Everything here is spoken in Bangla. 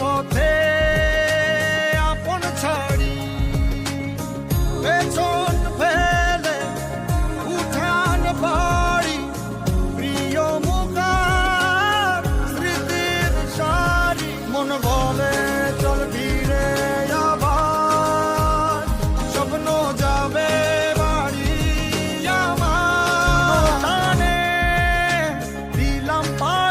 পথে আপন ছাড়ি। পেছন ফেলে উঠান বাড়ি। প্রিয় মুখার স্মৃতির সারি। মন বলে চল ভিড়ে আবার। স্বপ্ন যাবে বাড়ি আমার। দিলাম পা